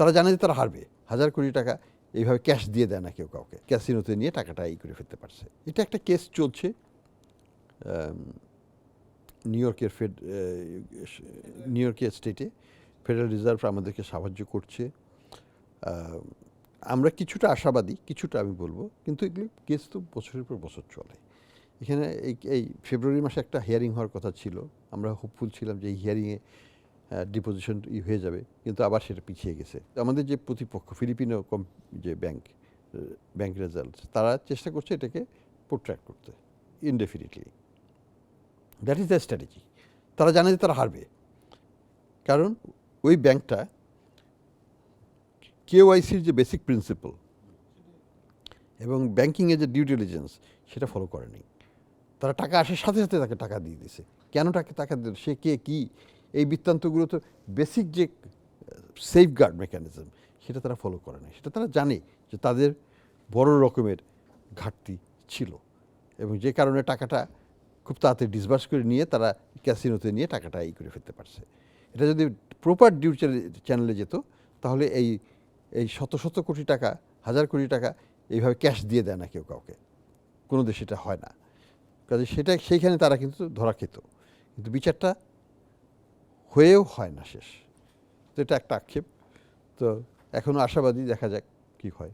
তারা জানে যে তারা হারবে। হাজার কোটি টাকা এইভাবে ক্যাশ দিয়ে দেয় না কেউ কাউকে। ক্যাসিনোতে নিয়ে টাকাটা এই করে ফেলতে পারছে। এটা একটা কেস চলছে নিউ ইয়র্কের ফেড নিউ ইয়র্কের স্টেটে। ফেডারেল রিজার্ভ আমাদেরকে সাহায্য করছে। আমরা কিছুটা আশাবাদী, কিছুটা আমি বলব, কিন্তু এগুলো কেস তো বছরের পর বছর চলে। এখানে এই এই ফেব্রুয়ারি মাসে একটা হিয়ারিং হওয়ার কথা ছিল। আমরা হোপফুল ছিলাম যে এই হিয়ারিংয়ে ডিপোজিশন হয়ে যাবে, কিন্তু আবার সেটা পিছিয়ে গেছে। আমাদের যে প্রতিপক্ষ, ফিলিপিনো কম যে ব্যাংক ব্যাংক রেজাল্ট তারা চেষ্টা করছে এটাকে প্রোট্র্যাক্ট করতে indefinitely that is the strategy তারা জানে যে তারা হারবে। কারণ ওই ব্যাংকটা কেওয়াইসির যে বেসিক প্রিন্সিপাল এবং ব্যাংকিংয়ের যে ডিউ ডিলিজেন্স সেটা ফলো করেনি। তারা টাকা আসার সাথে সাথে তাকে টাকা দিয়ে দিছে কেন টাকা টাকা সে কে কি এই বৃত্তান্তগুলো তো বেসিক যে সেফগার্ড মেকানিজম সেটা তারা ফলো করে না সেটা তারা জানে যে তাদের বড় রকমের ঘাটতি ছিল এবং যে কারণে টাকাটা খুব তাড়াতাড়ি ডিসবার্স করে নিয়ে তারা ক্যাসিনোতে নিয়ে টাকাটা এই করে ফেলতে পারছে। এটা যদি প্রপার ডিউ চ্যানেলে যেত, তাহলে এই এই শত শত কোটি টাকা, হাজার কোটি টাকা এইভাবে ক্যাশ দিয়ে দেয় না কেউ কাউকে। কোনো দেশে এটা হয় না। কাজে সেটা, সেইখানে তারা কিন্তু ধরা খেত। কিন্তু বিচারটা হয়েও হয় না শেষ। তো এটা একটা আক্ষেপ। তো এখনও আশাবাদী দেখা যাক কী হয়।